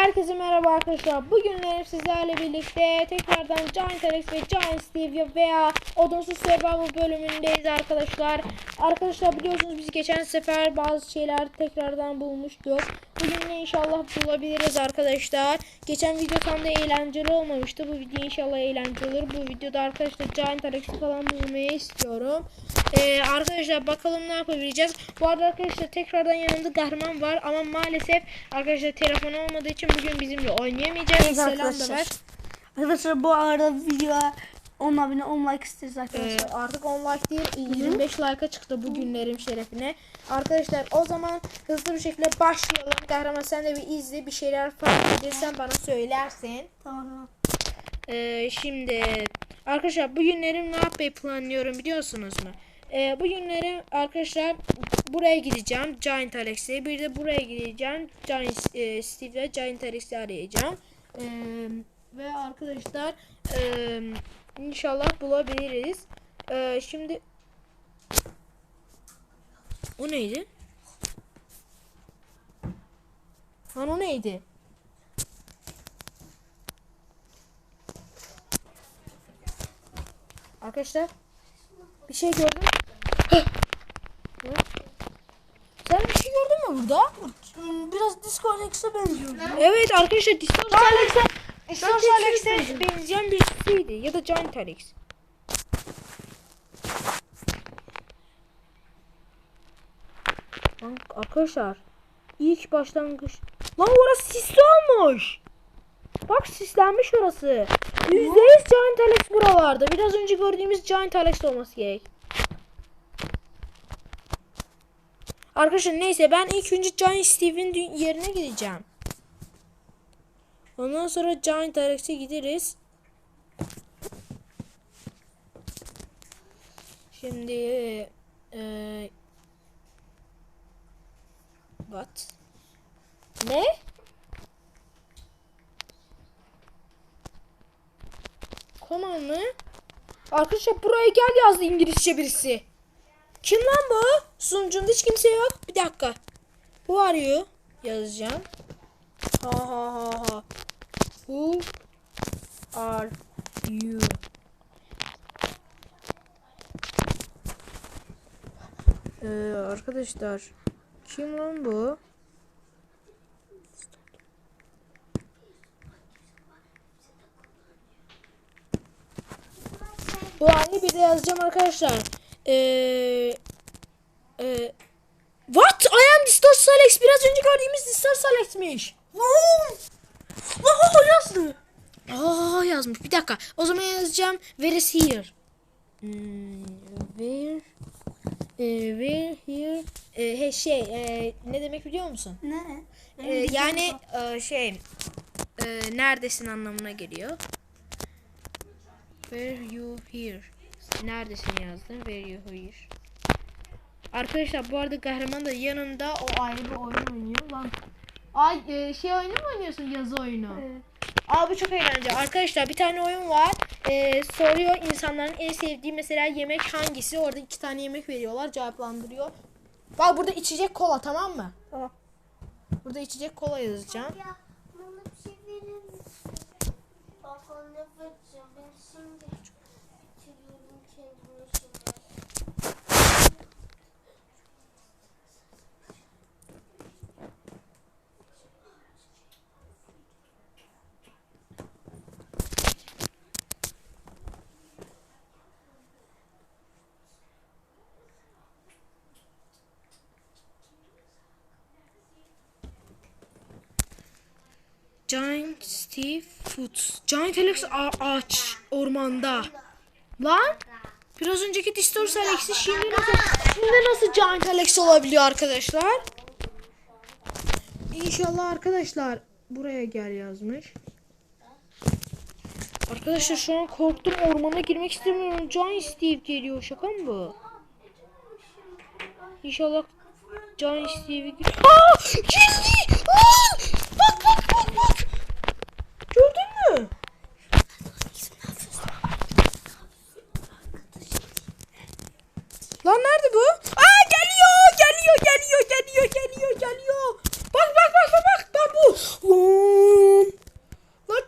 Herkese merhaba arkadaşlar. Bugünler sizlerle birlikte tekrardan Giant Alex ve Giant Steve veya Odunsuz Survival bölümündeyiz arkadaşlar. Arkadaşlar biliyorsunuz biz geçen sefer bazı şeyler tekrardan bulmuştuk. Bugün de inşallah bulabiliriz arkadaşlar. Geçen video tam da eğlenceli olmamıştı. Bu video inşallah eğlenceli olur. Bu videoda arkadaşlar Giant Alex'i falan bulmayı istiyorum. Ee, arkadaşlar bakalım ne yapabileceğiz. Bu arada arkadaşlar tekrardan yanımda kahraman var ama maalesef arkadaşlar telefonu olmadığı için bugün bizimle oynayamayacak. Evet Selam da arkadaşlar. ver. Arkadaşlar bu arada videoya 10 abone 10 like isteriz Ee, arkadaşlar. artık 10 like değil 25 like'a çıktı bu günlerim şerefine. Arkadaşlar o zaman hızlı bir şekilde başlayalım. Kahraman sen de bir izle bir şeyler fark edersen bana söylersin. tamam tamam. Ee, şimdi arkadaşlar bugünlerim ne yapmayı planlıyorum biliyorsunuz mu? Ee, bugünlerim arkadaşlar buraya gideceğim Giant Alex'e bir de buraya gideceğim Giant e, Steve ve Giant Alex'i arayacağım. Ee, ve arkadaşlar e, inşallah bulabiliriz. Ee, şimdi o neydi? Lan o neydi? Arkadaşlar bir şey gördüm. Heh. Şey gördün mü burada? Hmm, Biraz Discord X'e benziyor. Evet arkadaşlar Discord Alex'e Discord Alex'e Alex'e benzeyen birisiydi ya da Giant Alex. Lan arkadaşlar ilk başlangıç Lan orası sisli olmuş. Bak sislenmiş orası. Yüzde yüz Giant Alex buralarda. Biraz önce gördüğümüz Giant Alex olması gerek. Arkadaşlar neyse ben ilk önce Giant Steve'in yerine gideceğim. Ondan sonra Giant Alex'e gideriz. Şimdi eee What? Ne? Command mı? Arkadaşlar buraya gel yazdı İngilizce birisi. Kim lan bu? Sunucumda hiç kimse yok. Bir dakika. Are you? Yazacağım. Ha ha ha ha. Who are you? Ee, arkadaşlar kim lan bu? Bu halini bir de yazacağım arkadaşlar. Ee, e, What? I am Distorts Alex. Biraz önce gördüğümüz Distorts Alex'miş. Oho yazdı. Aa yazmış. Bir dakika. O zaman yazacağım. Where is here? Hmm, where? e, where here? E, he, şey e, ne demek biliyor musun? Ne? E, yani e, şey e, neredesin anlamına geliyor. Where you here? Neredesin yazdım. You here? Arkadaşlar bu arada kahraman da yanında o ayrı bir oyun oynuyor lan. Ay e, şey oyunu mu oynuyorsun yazı oyunu? Evet. Aa bu çok eğlenceli. Arkadaşlar bir tane oyun var. Ee, soruyor insanların en sevdiği mesela yemek hangisi? Orada iki tane yemek veriyorlar. Cevaplandırıyor. Bak burada içecek kola tamam mı? Tamam. Burada içecek kola yazacağım. Ya bana bir şey verir misin? Bak anne vereceğim. Ben şimdi Giant Steve Foods. Giant Alex ağaç ormanda. Lan biraz önceki Distors Alex'i şimdi nasıl şimdi nasıl Giant Alex olabiliyor arkadaşlar? İnşallah arkadaşlar buraya gel yazmış. Arkadaşlar şu an korktum ormana girmek istemiyorum. Giant Steve geliyor şaka mı bu? İnşallah Giant Steve'i gir- Aa! Girdi! Lan nerede bu? Aa geliyor geliyor geliyor geliyor geliyor geliyor. Bak bak bak bak bak ben bu. Lan. Lan.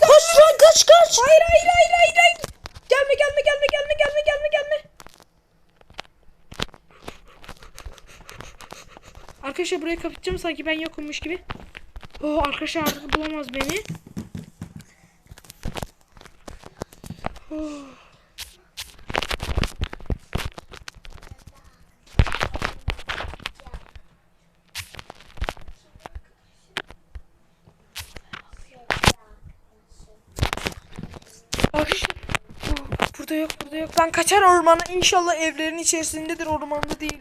Kaç lan kaç kaç. Hayır hayır hayır hayır. hayır. Gelme gelme gelme gelme gelme gelme gelme. Arkadaşlar buraya kapatacağım sanki ben yokummuş gibi. Oo, arkadaşlar artık bulamaz beni. Oh, burada yok burada yok. Ben kaçar ormana inşallah evlerin içerisindedir ormanda değil.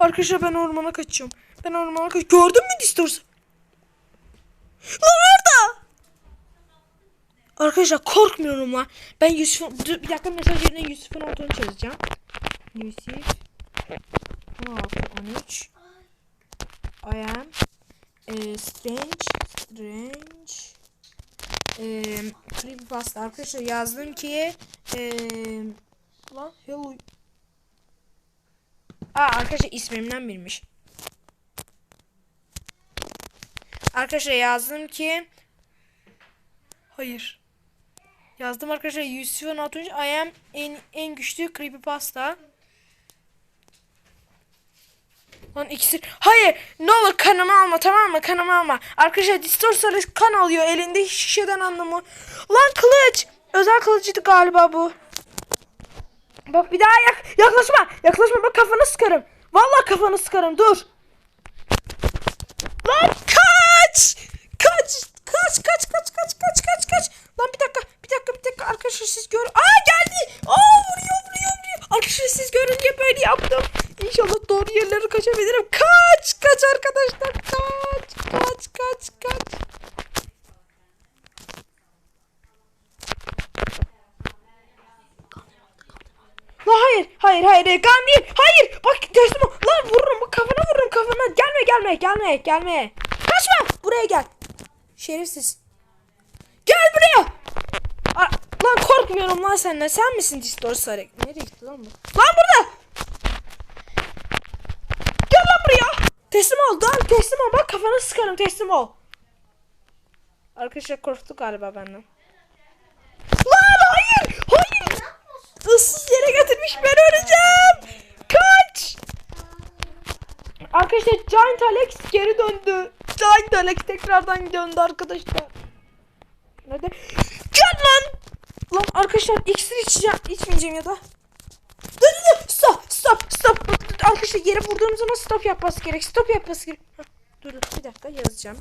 Arkadaşlar ben ormana kaçıyorum. Ben ormana kaç. Gördün mü Distors? Lan orada. Arkadaşlar korkmuyorum lan. Ben Yusuf'un Dur, bir dakika mesaj yerine Yusuf'un olduğunu çözeceğim. Yusuf 16 13 I am e, strange strange e, creepypasta arkadaşlar yazdım ki e, lan hello Aa arkadaşlar ismimden bilmiş. Arkadaşlar yazdım ki Hayır. Yazdım arkadaşlar Yusuf'un 6. I am en, en güçlü creepypasta. Lan iksir. Hayır. Ne olur kanımı alma tamam mı? Kanımı alma. Arkadaşlar Distorsaurus kan alıyor. Elinde şişeden anlamı. Lan kılıç. Özel kılıcıydı galiba bu. Bak bir daha yak yaklaşma. Yaklaşma bak kafanı sıkarım. Vallahi kafanı sıkarım. Dur. Lan kaç! Kaç! Kaç kaç kaç kaç kaç kaç kaç. Lan bir dakika bir dakika bir dakika arkadaşlar siz gör. Aa geldi. Aa vuruyor vuruyor vuruyor. Arkadaşlar siz görün diye böyle yaptım. İnşallah doğru yerlere kaçabilirim. Kaç kaç arkadaşlar. Kaç kaç kaç kaç. La hayır, hayır, hayır, kan değil, hayır, bak teslim lan vururum, bak kafana vururum kafana, gelme, gelme, gelme, gelme, kaçma, buraya gel, şerefsiz, gel buraya, lan korkmuyorum lan senden, sen misin Distor Sarek, nereye gitti lan bu, lan burada, gel lan buraya, teslim ol, lan teslim ol, bak kafana sıkarım, teslim ol, arkadaşlar korktu galiba benden, lan hayır, hayır, ıssız yere götürmüş ben öleceğim. Kaç. Arkadaşlar Giant Alex geri döndü. Giant Alex tekrardan döndü arkadaşlar. Nerede? Gel lan. Lan arkadaşlar iksir içeceğim. içmeyeceğim ya da. Dur dur. Stop stop stop. Arkadaşlar yere vurduğum zaman stop yapması gerek. Stop yapması gerek. Hah, Dur dur bir dakika yazacağım.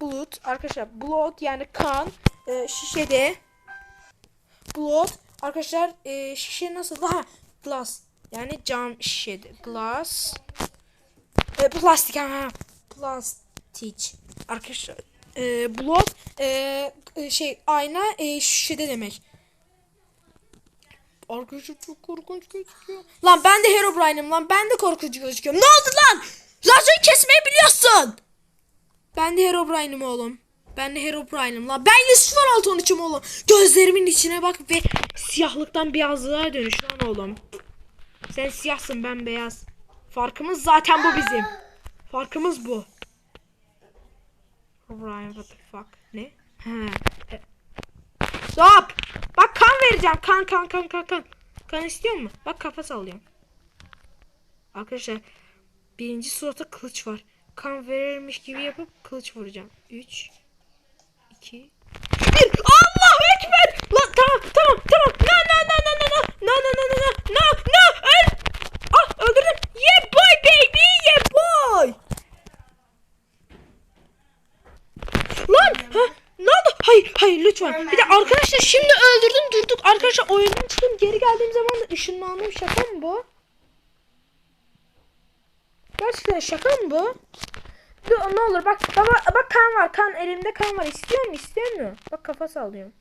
Blood arkadaşlar blood yani kan e, şişede blood arkadaşlar e, şişe nasıl ha glass yani cam şişede glass e, plastik ha plastik arkadaşlar e, blood e, e, şey ayna e, şişede demek Arkadaşlar çok korkunç gözüküyor. Lan ben de Herobrine'im lan. Ben de korkucu gözüküyorum. Ne oldu lan? Lazeri kesmeyi biliyorsun. Ben de Herobrine'im oğlum. Ben de Herobrine'im lan. Ben Yusuf'un altın içim oğlum. Gözlerimin içine bak ve siyahlıktan beyazlığa dönüş lan oğlum. Sen siyahsın ben beyaz. Farkımız zaten bu bizim. Farkımız bu. Herobrine what the fuck. Ne? E- Stop. Bak kan vereceğim. Kan kan kan kan kan. Kan istiyor mu? Bak kafa sallıyorum. Arkadaşlar birinci surata kılıç var. Kan verirmiş gibi yapıp kılıç vuracağım. 3 2 1 Allahu ekber. Lan tamam tamam tamam. Lütfen. Bir de arkadaşlar şimdi öldürdüm durduk. Arkadaşlar oyundan çıktım geri geldiğim zaman da ışınlandım. Şaka mı bu? Gerçekten şaka mı bu? Ne olur bak baba bak kan var kan elimde kan var istiyor mu istiyor mu? Bak kafa sallıyorum.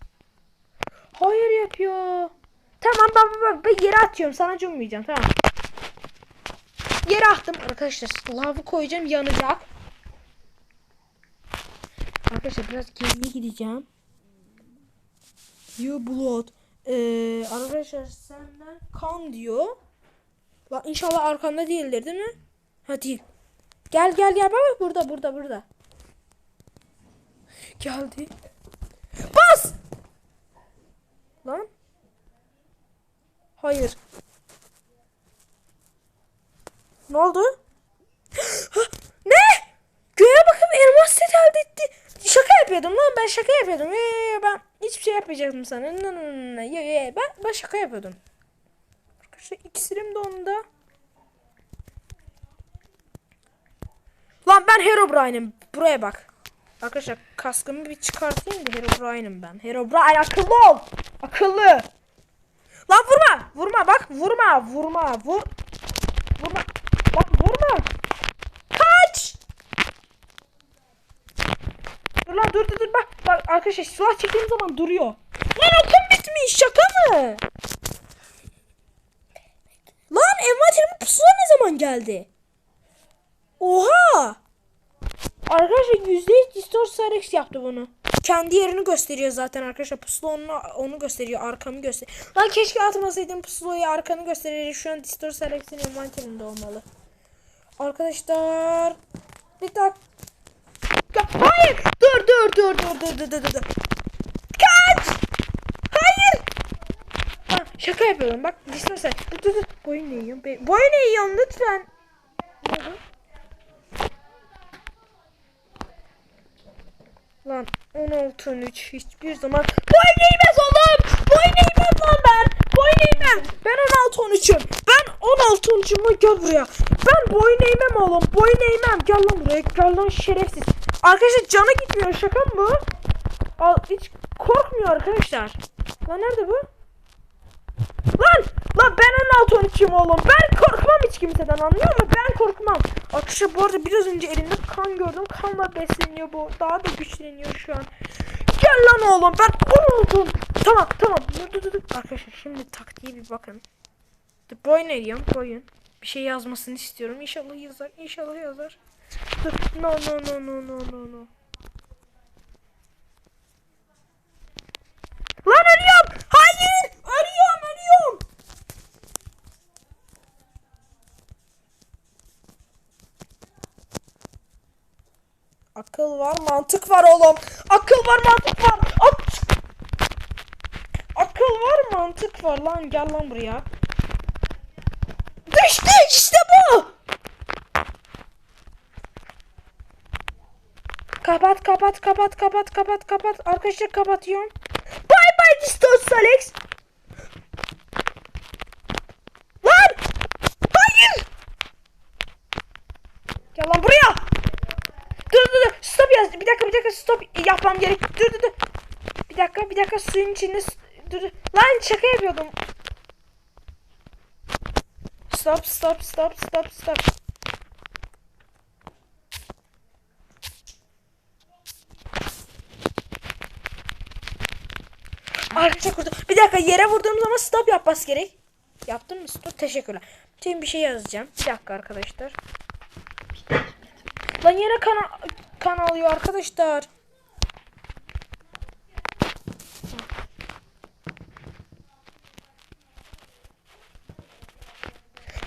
Hayır yapıyor. Tamam bak bak bak yere atıyorum sana cummayacağım tamam. Yere attım arkadaşlar lavı koyacağım yanacak. Arkadaşlar biraz geriye gideceğim. You blood. Ee, arkadaşlar senden kan diyor. Lan inşallah arkanda değildir değil mi? Ha değil. Gel gel gel bak burada burada burada. Geldi. Bas! Lan. Hayır. Ne oldu? ne? Göğe bakıp elmas set elde etti. Şaka yapıyordum lan ben şaka yapıyordum. Ee, ben hiçbir şey yapmayacaktım sana. No, no. Yo, yo, yo, ben, ben şaka yapıyordum. Arkadaşlar iksirim de onda. Lan ben Herobrine'im. Buraya bak. Arkadaşlar kaskımı bir çıkartayım da Herobrine'im ben. Herobrine akıllı ol. Akıllı. Lan vurma. Vurma bak vurma. Vurma. Vur. Vurma. Bak vurma. Kaç. Dur dur dur bak. Bak arkadaşlar silah çektiğim zaman duruyor. Lan okum bitmiş şaka mı? Lan envanterimin pusula ne zaman geldi? Oha! Arkadaşlar %100 Distort Rex yaptı bunu. Kendi yerini gösteriyor zaten arkadaşlar. Pusula onu, onu gösteriyor. Arkamı gösteriyor. Lan keşke atmasaydım pusulayı arkanı gösteriyor. Şu an Distort Rex'in envanterinde olmalı. Arkadaşlar. Bir dakika. Hayır. Dur dur dur dur dur dur dur dur. Kaç. Hayır. Ha, şaka yapıyorum. Bak Rex. Dur dur dur. Boyun? Be- Boyun ne yiyorsun lütfen. Lan 16 13 hiçbir zaman boyun eğmez oğlum. Boyun eğmem lan ben. Boyun eğmem. Ben 16 13'üm. Ben 16 13'üm gel buraya. Ben boyun eğmem oğlum. Boyun eğmem. Gel lan buraya. Gel lan şerefsiz. Arkadaşlar canı gitmiyor şaka mı bu? Al, hiç korkmuyor arkadaşlar. Lan nerede bu? Lan! Lan ben 16 13'üm oğlum. Ben korkmam hiç kimseden anlıyor musun? Ben korkmam. Arkadaşlar bu arada biraz önce elimde kan gördüm. Kanla besleniyor bu. Daha da güçleniyor şu an. Gel lan oğlum ben 16 Tamam tamam. Dur dur dur. Arkadaşlar şimdi taktiğe bir bakın. Dur boyun eriyorum boyun. Bir şey yazmasını istiyorum. İnşallah yazar. İnşallah yazar. No no no no no no no. Lan ölüyorum. Hayır. Ölüyorum ölüyorum. Akıl var, mantık var oğlum. Akıl var, mantık var. Ak- Akıl var, mantık var lan. Gel lan buraya. Düştü işte bu. Kapat, kapat, kapat, kapat, kapat, kapat. Arkadaşlar kapatıyorum. Bye bye Distos Alex. Lan! Hayır! Gel lan buraya. Dur dur dur. Stop yaz. Bir dakika bir dakika stop yapmam gerek. Dur dur dur. Bir dakika bir dakika suyun içinde dur. Lan şaka yapıyordum. Stop stop stop stop stop. Arkadaşlar kurdu. Bir dakika yere vurduğum zaman stop yapması gerek. Yaptın mı stop? Teşekkürler. Şimdi bir şey yazacağım. Bir dakika arkadaşlar. Lan yine kan, kan alıyor arkadaşlar.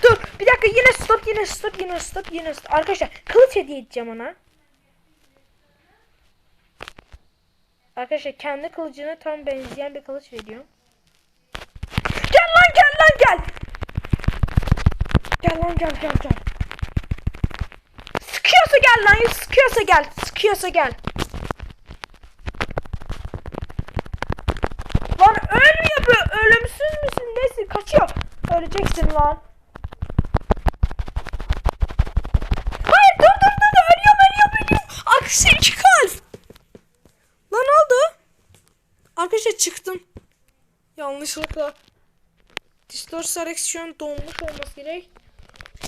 Dur bir dakika yine stop yine stop yine stop yine stop. Arkadaşlar kılıç hediye edeceğim ona. Arkadaşlar kendi kılıcına tam benzeyen bir kılıç veriyorum. Gel lan gel lan gel. Gel lan gel gel gel. Sıkıyorsa gel lan sıkıyorsa gel sıkıyorsa gel. Lan ölmüyor bu ölümsüz müsün nesin kaçıyor. Öleceksin lan. Yanlışlıkla. Şu an donmuş olması gerek.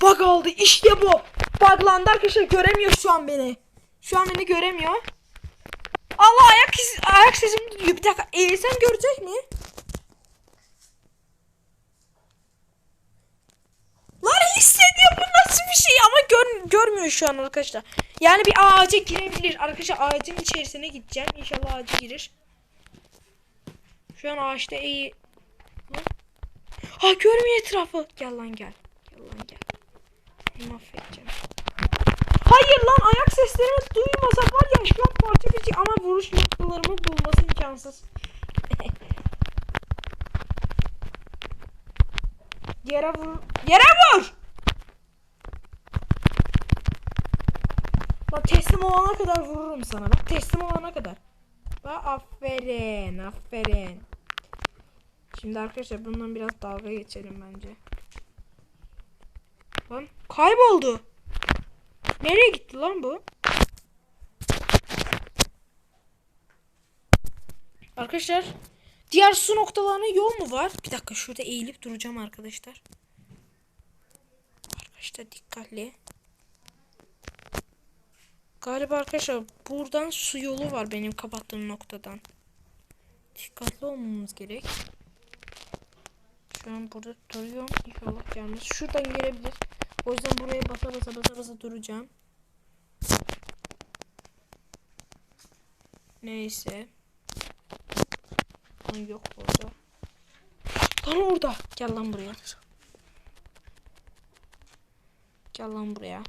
Bug oldu işte bu. Buglandı arkadaşlar göremiyor şu an beni. Şu an beni göremiyor. Allah ayak iz- ayak sesim duyuyor. Bir dakika eğilsem görecek mi? Lan hissediyor bu nasıl bir şey ama gör, görmüyor şu an arkadaşlar. Yani bir ağaca girebilir. Arkadaşlar ağacın içerisine gideceğim. İnşallah ağaca girir. Şu an ağaçta iyi. Ha görmüyor etrafı. Gel lan gel. Gel lan gel. Mahvedeceğim. Hayır lan ayak seslerini duymasak var ya şu an parça geçecek ama vuruş noktalarımı bulması imkansız. Yere vur. Yere vur! Bak teslim olana kadar vururum sana. Bak teslim olana kadar. Bak aferin aferin. Şimdi arkadaşlar bundan biraz dalga geçelim bence. Lan kayboldu. Nereye gitti lan bu? Arkadaşlar diğer su noktalarına yol mu var? Bir dakika şurada eğilip duracağım arkadaşlar. Arkadaşlar dikkatli. Galiba arkadaşlar buradan su yolu var benim kapattığım noktadan. Dikkatli olmamız gerek. Şu burada duruyorum. İnşallah gelmez. Şuradan gelebilir. O yüzden buraya basa basa basa basa duracağım. Neyse. Lan yok orada. Lan orada. Gel lan buraya. Gel lan buraya.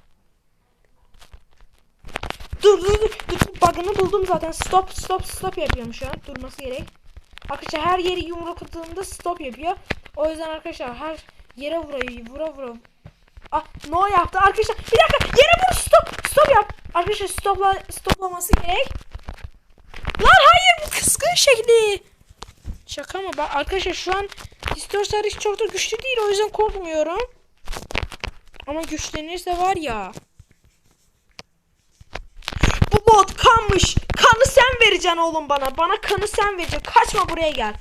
Dur dur dur. dur. Bug'ını buldum zaten. Stop stop stop yapıyorum şu an. Durması gerek. Arkadaşlar her yeri yumrukladığında stop yapıyor. O yüzden arkadaşlar her yere vurayım vura vura. Ah no yaptı arkadaşlar. Bir dakika yere vur stop stop yap. Arkadaşlar stopla stoplaması gerek. Lan hayır bu kızgın şekli. Şaka mı? Bak arkadaşlar şu an distorsiyon hiç çok da güçlü değil o yüzden korkmuyorum. Ama güçlenirse var ya. Bot kanmış. Kanı sen vereceksin oğlum bana. Bana kanı sen vereceksin. Kaçma buraya gel.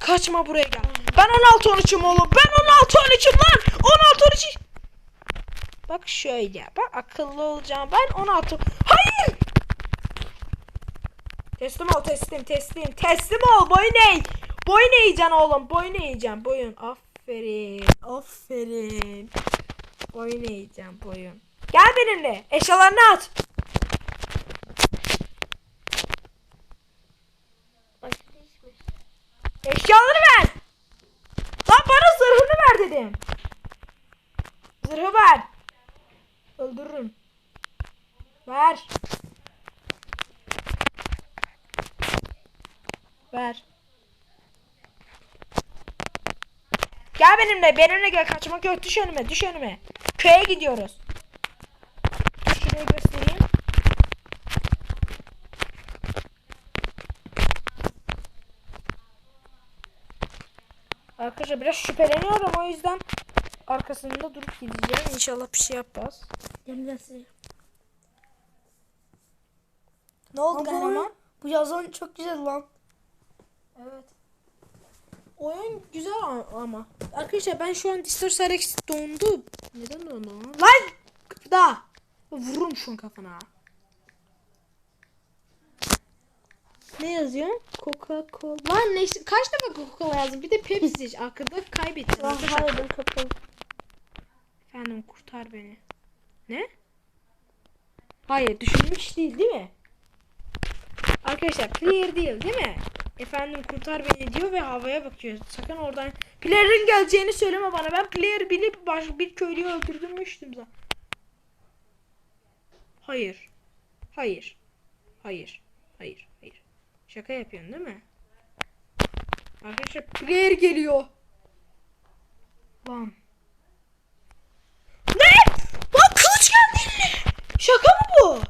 Kaçma buraya gel. Ben 16 13'üm oğlum. Ben 16 13'üm lan. 16 13. Bak şöyle. Bak akıllı olacağım. Ben 16. Hayır. Teslim ol teslim teslim. Teslim ol boyun eğ. Boyun eğeceksin oğlum. Boyun eğeceksin. Boyun. Aferin. Aferin. Boyun eğeceğim boyun. Gel benimle. Eşyalarını at. Başka hiçbir şey. Eşyaları ver. Lan bana zırhını ver dedim. Zırhı ver. Öldürürüm. Ver. Ver. Gel benimle, benimle gel. Kaçmak yok. Düş önüme, düş önüme. Köye gidiyoruz. Dur Şurayı Arkadaşlar biraz şüpheleniyorum o yüzden arkasında durup gideceğim. İnşallah bir şey yapmaz. Gelmesi. Ne oldu Ama kahraman? bu yazan çok güzel lan. Evet. Oyun güzel ama. Arkadaşlar ben şu an Distortion Rex dondu. Neden dondu? lan? Lan! Da! Vururum şu an kafana. Ne yazıyor? Coca-Cola. Lan ne, kaç defa Coca-Cola yazdım? Bir de Pepsi. Arkada kaybettim. Lan Arkadaşlar. hayır ben kapalı. Efendim kurtar beni. Ne? Hayır düşünmüş değil değil mi? Arkadaşlar player değil değil mi? Efendim kurtar beni diyor ve havaya bakıyor. Sakın oradan player'ın geleceğini söyleme bana. Ben player bilip baş, bir köylüyü öldürdürmüştüm zaten. Hayır. Hayır. Hayır. Hayır. Şaka yapıyorsun değil mi? Arkadaşlar player geliyor. Lan. Ne? Lan kılıç geldi eline. Şaka mı bu?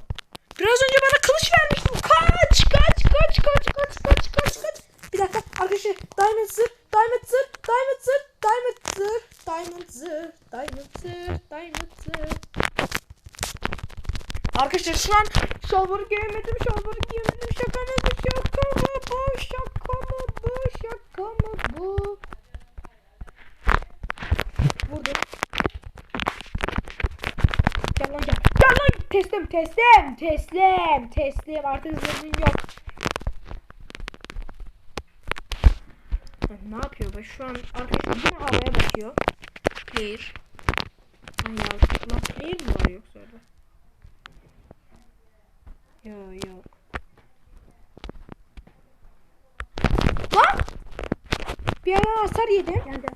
Biraz önce bana kılıç vermişti. bu. Kaç kaç kaç kaç kaç kaç kaç kaç. Bir dakika arkadaşlar diamond zırh diamond zırh diamond zırh diamond zırh diamond zırh diamond zırh diamond zırh. Arkadaşlar şu an şalvarı giyemedim şalvarı giyemedim şaka mı bu şaka mı bu şaka mı bu şaka mı bu Vurdum Gel lan gel. Gel lan. Teslim teslim teslim teslim. Artık zırhın yok. Ne yapıyor bu? Şu an arkadaşlar yine havaya bakıyor. Player. Lan ya. Lan player mi var yoksa orada? Yok yok. Lan! Bir ara hasar yedim. Geldi.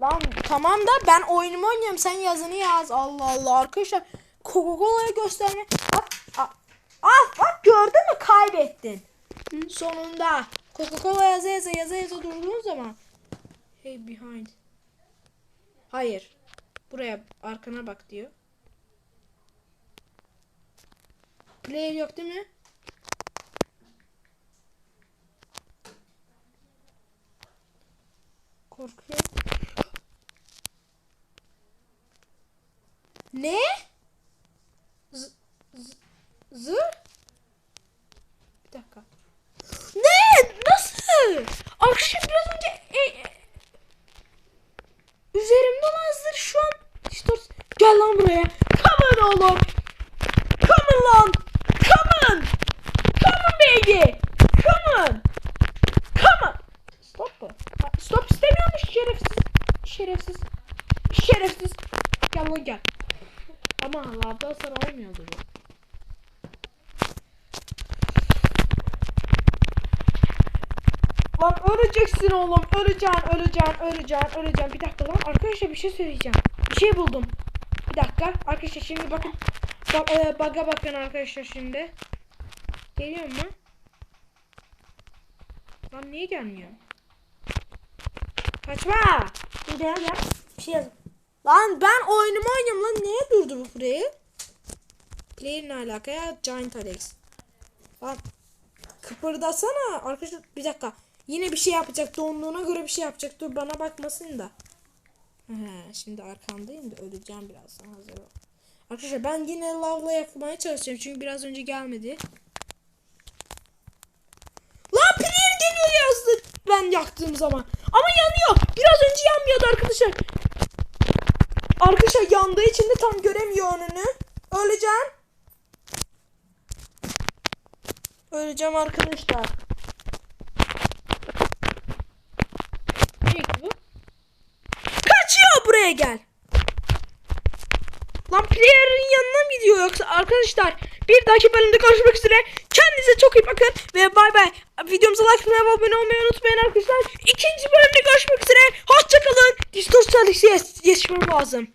Lan tamam da ben oyunumu oynuyorum. Sen yazını yaz. Allah Allah arkadaşlar. Coca-Cola'yı gösterme. Bak. Ah bak gördün mü kaybettin. Hı? Sonunda. Coca-Cola yaza yaza yaza yaza durduğun zaman. Hey behind. Hayır. Buraya arkana bak diyor. Player yok değil mi? Korkuyorum. Ne? Lan öleceksin oğlum. Öleceksin, öleceksin, öleceksin, öleceksin. Bir dakika lan arkadaşlar bir şey söyleyeceğim. Bir şey buldum. Bir dakika. Arkadaşlar şimdi bakın. Bak, e, bug'a bakın arkadaşlar şimdi. Geliyor mu? Lan niye gelmiyor? Kaçma! Bir gel. Bir şey yaz. Lan ben oyunumu oynuyorum lan. Niye durdu bu burayı? Player ne alaka ya? Giant Alex. Lan kıpırdasana. Arkadaşlar bir dakika. Yine bir şey yapacak. Donduğuna göre bir şey yapacak. Dur bana bakmasın da. He, şimdi arkandayım da öleceğim birazdan hazır ol. Arkadaşlar ben yine lavla yakmaya çalışacağım. Çünkü biraz önce gelmedi. Lan player geliyor yazdı ben yaktığım zaman. Ama yanıyor. Biraz önce yanmıyordu arkadaşlar. Arkadaşlar yandığı için de tam göremiyor önünü. Öleceğim. Öleceğim arkadaşlar. Nereye bu? Kaçıyor buraya gel. Lan player'ın yanına mı gidiyor yoksa arkadaşlar bir dahaki bölümde görüşmek üzere. Kendinize çok iyi bakın ve bay bay. Videomuza like ve abone olmayı unutmayın arkadaşlar. İkinci bölümde görüşmek üzere. Hoşçakalın. Servisi yetişmem lazım.